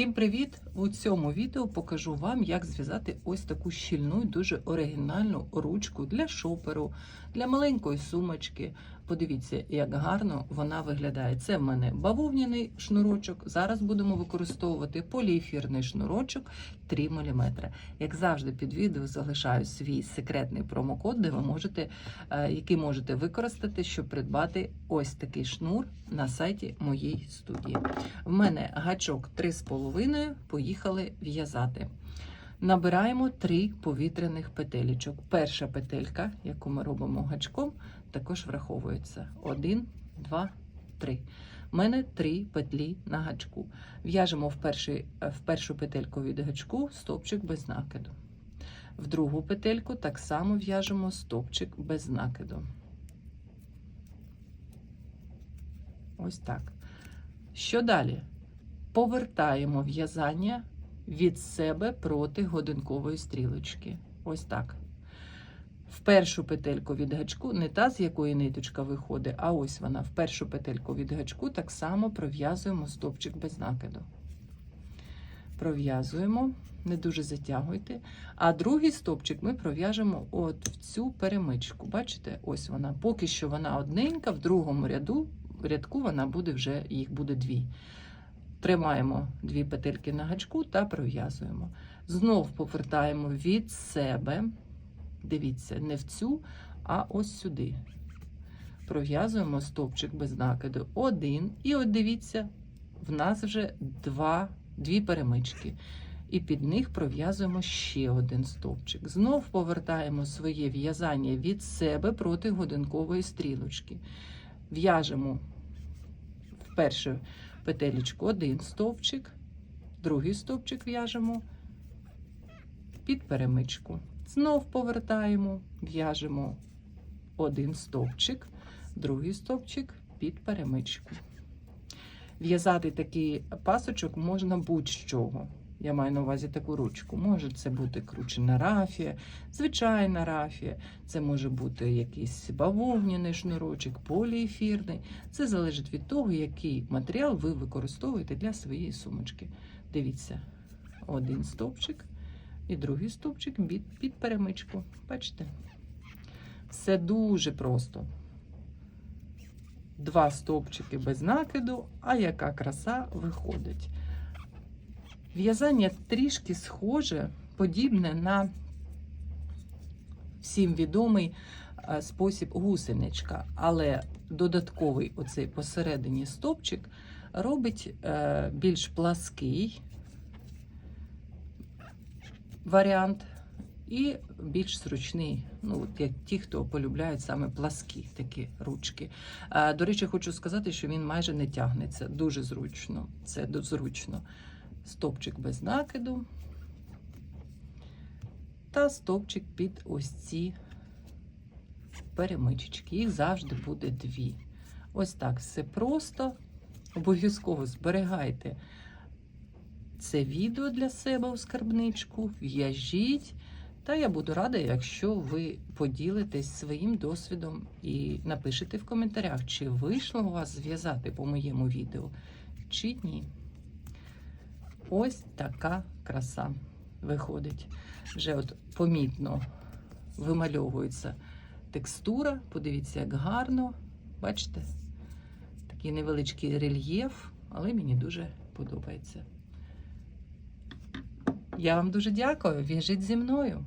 Всім привіт! У цьому відео покажу вам, як зв'язати ось таку щільну і дуже оригінальну ручку для шоперу, для маленької сумочки. Подивіться, як гарно вона виглядає. Це в мене бавовняний шнурочок. Зараз будемо використовувати поліефірний шнурочок 3 мм. Як завжди, під відео залишаю свій секретний промокод, де ви можете, е, який можете використати, щоб придбати ось такий шнур на сайті моєї студії. В мене гачок 3,5, поїхали в'язати. Набираємо 3 повітряних петелечок. Перша петелька, яку ми робимо гачком, також враховується. 1, 2, 3. У мене 3 петлі на гачку. В'яжемо в, в першу петельку від гачку стовпчик без накиду. В другу петельку так само в'яжемо стовпчик без накиду. Ось так. Що далі? Повертаємо в'язання від себе проти годинкової стрілочки. Ось так. В першу петельку від гачку, не та, з якої ниточка виходить, а ось вона. В першу петельку від гачку так само пров'язуємо стовпчик без накиду. Пров'язуємо, не дуже затягуйте. А другий стовпчик ми пров'яжемо от в цю перемичку. Бачите, ось вона. Поки що вона одненька, в другому ряду, рядку вона буде вже, їх буде дві. Тримаємо дві петельки на гачку та пров'язуємо. Знов повертаємо від себе. Дивіться, не в цю, а ось сюди. Пров'язуємо стовпчик без накиду. Один. І от дивіться, в нас вже два, дві перемички. І під них пров'язуємо ще один стовпчик. Знов повертаємо своє в'язання від себе проти годинкової стрілочки. В'яжемо в першу петелечку один стовпчик, другий стовпчик в'яжемо під перемичку. Знов повертаємо, в'яжемо один стовпчик, другий стовпчик під перемичку. В'язати такий пасочок можна будь-чого. Я маю на увазі таку ручку. Може це бути кручена рафія, звичайна рафія, це може бути якийсь бавовняний шнурочок, поліефірний. Це залежить від того, який матеріал ви використовуєте для своєї сумочки. Дивіться, один стовпчик і другий стовпчик під, під перемичку. Бачите? Все дуже просто. Два стовпчики без накиду, а яка краса виходить. В'язання трішки схоже, подібне на всім відомий е, спосіб гусеничка, але додатковий оцей посередині стовпчик робить е, більш плаский варіант і більш зручний. Ну, от як ті, хто полюбляють саме пласкі такі ручки. Е, До речі, хочу сказати, що він майже не тягнеться. Дуже зручно. Це зручно стовпчик без накиду та стовпчик під ось ці перемичечки. Їх завжди буде дві. Ось так все просто. Обов'язково зберігайте це відео для себе у скарбничку, в'яжіть. Та я буду рада, якщо ви поділитесь своїм досвідом і напишете в коментарях, чи вийшло у вас зв'язати по моєму відео, чи ні. Ось така краса виходить. Вже от помітно вимальовується текстура. Подивіться, як гарно. Бачите? Такий невеличкий рельєф, але мені дуже подобається. Я вам дуже дякую. Віжіть зі мною.